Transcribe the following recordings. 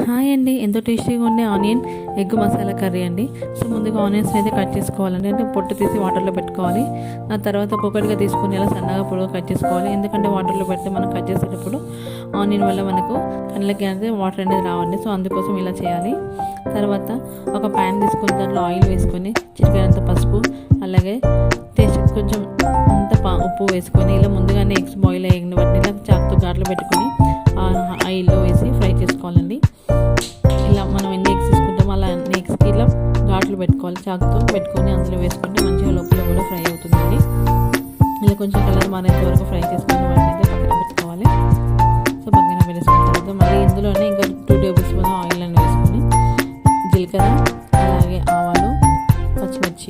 Hi అండి. ఎంతో టేస్టీగా ఉండే ఆనియన్ ఎగ్ మసాలా కర్రీ అండి. సో ముందుగా ఆనియన్స్ అయితే కట్ చేసుకోవాలండి. అంటే పొట్టు తీసి వాటర్లో పెట్టుకోవాలి. ఆ తర్వాత ఒక్కొక్కటిగా తీసుకుని ఇలా సన్నగా పొడుగు కట్ చేసుకోవాలి. ఎందుకంటే వాటర్లో పెడితే మనం కట్ చేసేటప్పుడు ఆనియన్ వల్ల మనకు కళ్ళకి అనేది వాటర్ అనేది రావండి. సో అందుకోసం ఇలా చేయాలి. తర్వాత ఒక ప్యాన్ తీసుకొని దాంట్లో ఆయిల్ వేసుకొని చిటికెడంత పసుపు అలాగే టేస్ట్ కొంచెం అంత పా- ఉప్పు వేసుకొని ఇలా ముందుగానే ఎగ్స్ బాయిల్ అయ్యిన వాటిని ఇలా చాకుతో గాట్లు పెట్టుకొని ఆయిల్లో వేసి ఫ్రై చేసుకోవాలండి. పెట్టుకోవాలి చాకుతో పెట్టుకొని అందులో వేసుకుంటే మంచిగా లోపల కూడా ఫ్రై అవుతుందండి. ఇలా కొంచెం కలర్ మారేంత వరకు ఫ్రై చేసుకుని వాటిని అయితే పక్కన పెట్టుకోవాలి. సో పక్కన పెట్టేసుకున్న తర్వాత మళ్ళీ ఇందులోనే ఇంకా టూ టేబుల్ స్పూన్ ఆయిల్ అని వేసుకొని జీలకర్ర అలాగే ఆవాలు పచ్చిమిర్చి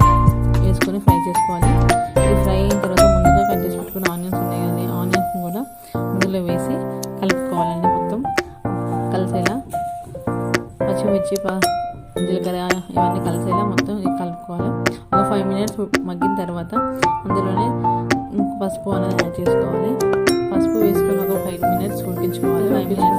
వేసుకొని ఫ్రై చేసుకోవాలి. ఇది ఫ్రై అయిన తర్వాత ముందుగా కట్ చేసి పెట్టుకున్న ఆనియన్స్ ఉన్నాయి కానీ ఆనియన్స్ కూడా ఇందులో వేసి కలుపుకోవాలండి మొత్తం. కలిసేలా పచ్చిమిర్చి జీలకర్ర ఇవన్నీ కలిసేలా మొత్తం కలుపుకోవాలి. ఒక ఫైవ్ మినిట్స్ మగ్గిన తర్వాత అందులోనే పసుపు అనేది యాడ్ చేసుకోవాలి. పసుపు వేసుకొని ఒక ఫైవ్ మినిట్స్ ఉడికించుకోవాలి. ఫైవ్ మినిట్స్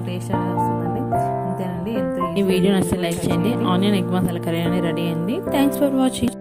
చాలా టేస్ట్ అనేది వస్తుందండి అంతేనండి. ఎంతో ఈ వీడియో నచ్చితే లైక్ చేయండి. ఆనియన్ ఎగ్ మసాలా కర్రీ అనేది రెడీ అయింది థ్యాంక్స్ ఫర్ వాచింగ్